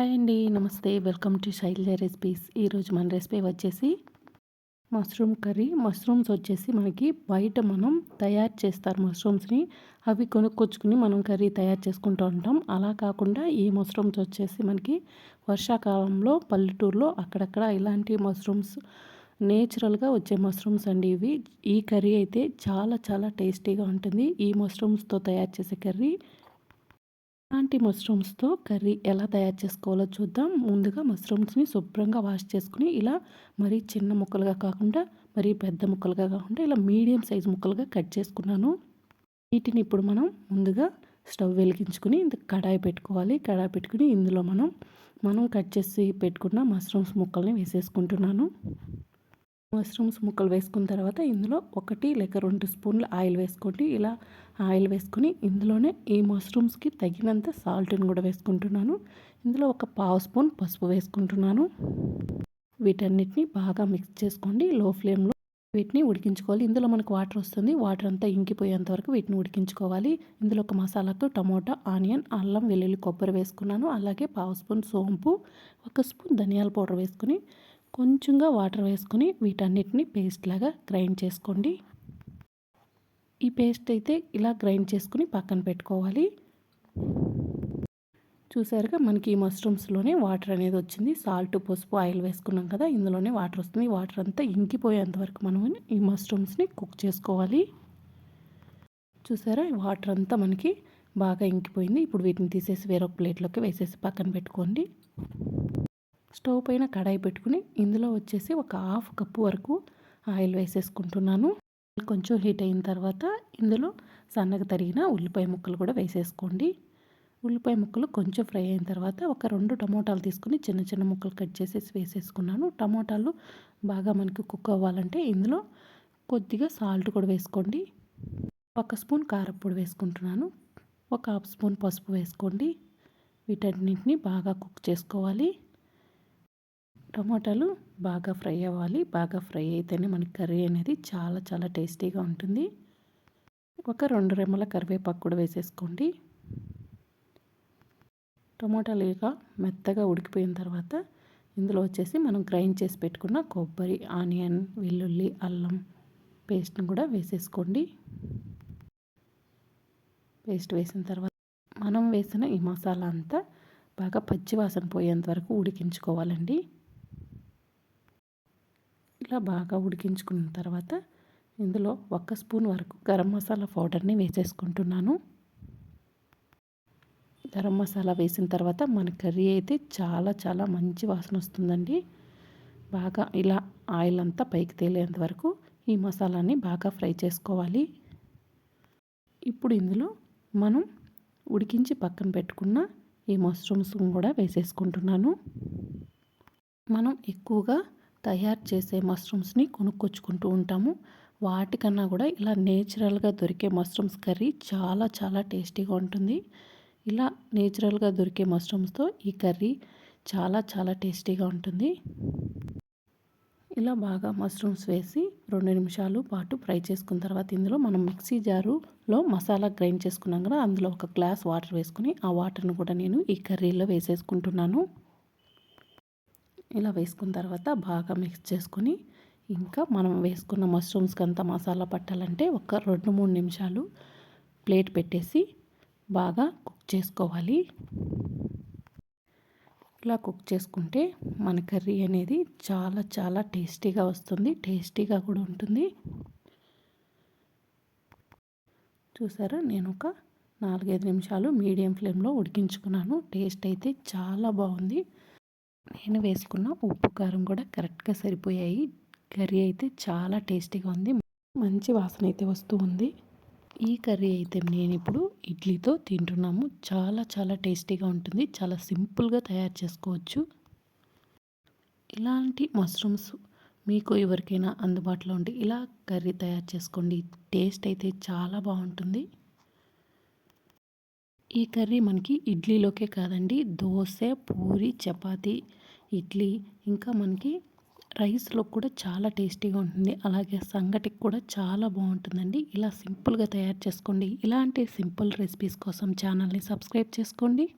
Hi అండి నమస్తే. Welcome to Shailaja recipes. ఈరోజు మన రెసిపీ వచ్చేసి మష్రూమ్ కర్రీ. మష్రూమ్స్ వచ్చేసి మనకి బయట మనం తయారు చేస్తారు మష్రూమ్స్ని. అవి కొనుక్కొచ్చుకుని మనం కర్రీ తయారు చేసుకుంటూ ఉంటాం. అలా కాకుండా ఈ మష్రూమ్స్ వచ్చేసి మనకి వర్షాకాలంలో పల్లెటూరులో అక్కడక్కడ ఇలాంటి మష్రూమ్స్ నేచురల్గా వచ్చే మష్రూమ్స్ అండి ఇవి. ఈ కర్రీ అయితే చాలా చాలా టేస్టీగా ఉంటుంది. ఈ మష్రూమ్స్తో తయారు చేసే కర్రీ. ఇలాంటి మష్రూమ్స్తో కర్రీ ఎలా తయారు చేసుకోవాలో చూద్దాం. ముందుగా మష్రూమ్స్ని శుభ్రంగా వాష్ చేసుకుని ఇలా మరీ చిన్న ముక్కలుగా కాకుండా మరీ పెద్ద ముక్కలుగా కాకుండా ఇలా మీడియం సైజ్ ముక్కలుగా కట్ చేసుకున్నాను. వీటిని ఇప్పుడు మనం ముందుగా స్టవ్ వెలిగించుకుని కడాయి పెట్టుకోవాలి. కడాయి పెట్టుకుని ఇందులో మనం మనం కట్ చేసి పెట్టుకున్న మష్రూమ్స్ ముక్కల్ని వేసేసుకుంటున్నాను. మష్రూమ్స్ ముక్కలు వేసుకున్న తర్వాత ఇందులో ఒకటి లేక రెండు స్పూన్లు ఆయిల్ వేసుకోండి. ఇలా ఆయిల్ వేసుకొని ఇందులోనే ఈ మష్రూమ్స్కి తగినంత సాల్ట్ని కూడా వేసుకుంటున్నాను. ఇందులో ఒక పావు స్పూన్ పసుపు వేసుకుంటున్నాను. వీటన్నిటిని బాగా మిక్స్ చేసుకోండి. లో ఫ్లేమ్లో వీటిని ఉడికించుకోవాలి. ఇందులో మనకు వాటర్ వస్తుంది. వాటర్ అంతా ఇంకిపోయేంత వరకు వీటిని ఉడికించుకోవాలి. ఇందులో ఒక మసాలాకు టమోటా ఆనియన్ అల్లం వెల్లుల్లి కొబ్బరి వేసుకున్నాను. అలాగే పావు స్పూన్ సోంపు ఒక స్పూన్ ధనియాల పౌడర్ వేసుకుని కొంచెంగా వాటర్ వేసుకొని వీటన్నిటిని పేస్ట్ లాగా గ్రైండ్ చేసుకోండి. ఈ పేస్ట్ అయితే ఇలా గ్రైండ్ చేసుకుని పక్కన పెట్టుకోవాలి. చూసారుగా మనకి ఈ మష్రూమ్స్లోనే వాటర్ అనేది వచ్చింది. సాల్ట్ పసుపు ఆయిల్ వేసుకున్నాం కదా ఇందులోనే వాటర్ వస్తుంది. వాటర్ అంతా ఇంకిపోయేంత వరకు మనం ఈ మష్రూమ్స్ని కుక్ చేసుకోవాలి. చూసారా వాటర్ అంతా మనకి బాగా ఇంకిపోయింది. ఇప్పుడు వీటిని తీసేసి వేరొక ప్లేట్లోకి వేసేసి పక్కన పెట్టుకోండి. స్టవ్ పైన కడాయి పెట్టుకుని ఇందులో వచ్చేసి ఒక హాఫ్ కప్పు వరకు ఆయిల్ వేసేసుకుంటున్నాను. కొంచెం హీట్ అయిన తర్వాత ఇందులో సన్నగా తరిగిన ఉల్లిపాయ ముక్కలు కూడా వేసేసుకోండి. ఉల్లిపాయ ముక్కలు కొంచెం ఫ్రై అయిన తర్వాత ఒక రెండు టమోటాలు తీసుకుని చిన్న చిన్న ముక్కలు కట్ చేసేసి వేసేసుకున్నాను. టమోటాలు బాగా మనకి కుక్ అవ్వాలంటే ఇందులో కొద్దిగా సాల్ట్ కూడా వేసుకోండి. ఒక స్పూన్ కారప్పొడి వేసుకుంటున్నాను. ఒక హాఫ్ స్పూన్ పసుపు వేసుకోండి. వీటన్నింటినీ బాగా కుక్ చేసుకోవాలి. టమాటాలు బాగా ఫ్రై అవ్వాలి. బాగా ఫ్రై అయితేనే మనకి కర్రీ అనేది చాలా చాలా టేస్టీగా ఉంటుంది. ఒక రెండు రెమ్మల కరివేపాకు కూడా వేసేసుకోండి. టమాటాలు ఇక మెత్తగా ఉడికిపోయిన తర్వాత ఇందులో వచ్చేసి మనం గ్రైండ్ చేసి పెట్టుకున్న కొబ్బరి ఆనియన్ వెల్లుల్లి అల్లం పేస్ట్ని కూడా వేసేసుకోండి. పేస్ట్ వేసిన తర్వాత మనం వేసిన ఈ మసాలా అంతా బాగా పచ్చివాసన పోయేంత వరకు ఉడికించుకోవాలండి. ఇలా బాగా ఉడికించుకున్న తర్వాత ఇందులో ఒక్క స్పూన్ వరకు గరం మసాలా పౌడర్ని వేసేసుకుంటున్నాను. గరం మసాలా వేసిన తర్వాత మన కర్రీ అయితే చాలా చాలా మంచి వాసన వస్తుందండి. బాగా ఇలా ఆయిల్ అంతా పైకి తేలేంత వరకు ఈ మసాలాని బాగా ఫ్రై చేసుకోవాలి. ఇప్పుడు ఇందులో మనం ఉడికించి పక్కన పెట్టుకున్న ఈ మష్రూమ్స్ కూడా వేసేసుకుంటున్నాను. మనం ఎక్కువగా తయారు చేసే మష్రూమ్స్ని కొనుక్కొచ్చుకుంటూ ఉంటాము. వాటికన్నా కూడా ఇలా నేచురల్గా దొరికే మష్రూమ్స్ కర్రీ చాలా చాలా టేస్టీగా ఉంటుంది. ఇలా నేచురల్గా దొరికే మష్రూమ్స్తో ఈ కర్రీ చాలా చాలా టేస్టీగా ఉంటుంది. ఇలా బాగా మష్రూమ్స్ వేసి రెండు నిమిషాలు పాటు ఫ్రై చేసుకున్న తర్వాత ఇందులో మనం మిక్సీ జారులో మసాలా గ్రైండ్ చేసుకున్నాం కదా అందులో ఒక గ్లాస్ వాటర్ వేసుకుని ఆ వాటర్ని కూడా నేను ఈ కర్రీలో వేసేసుకుంటున్నాను. ఇలా వేసుకున్న తర్వాత బాగా మిక్స్ చేసుకొని ఇంకా మనం వేసుకున్న మష్రూమ్స్కి అంతా మసాలా పట్టాలంటే ఒక రెండు మూడు నిమిషాలు ప్లేట్ పెట్టేసి బాగా కుక్ చేసుకోవాలి. ఇలా కుక్ చేసుకుంటే మన కర్రీ అనేది చాలా చాలా టేస్టీగా వస్తుంది. టేస్టీగా కూడా ఉంటుంది. చూసారా? నేను ఒక నాలుగైదు నిమిషాలు మీడియం ఫ్లేమ్లో ఉడికించుకున్నాను. టేస్ట్ అయితే చాలా బాగుంది. నేను వేసుకున్న ఉప్పు కారం కూడా కరెక్ట్గా సరిపోయాయి. కర్రీ అయితే చాలా టేస్టీగా ఉంది. మంచి వాసన అయితే వస్తూ ఉంది. ఈ కర్రీ అయితే నేను ఇప్పుడు ఇడ్లీతో తింటున్నాము. చాలా చాలా టేస్టీగా ఉంటుంది. చాలా సింపుల్గా తయారు చేసుకోవచ్చు. ఇలాంటి మష్రూమ్స్ మీకు ఎవరికైనా అందుబాటులో ఉంటే ఇలా కర్రీ తయారు చేసుకోండి. టేస్ట్ అయితే చాలా బాగుంటుంది. ఈ కర్రీ మనకి ఇడ్లీలోకే కాదండి. దోశ పూరి చపాతీ ఇడ్లీ ఇంకా మనకి రైస్లో కూడా చాలా టేస్టీగా ఉంటుంది. అలాగే సంగటికి కూడా చాలా బాగుంటుందండి. ఇలా సింపుల్గా తయారు చేసుకోండి. ఇలాంటి సింపుల్ రెసిపీస్ కోసం ఛానల్ని సబ్స్క్రైబ్ చేసుకోండి.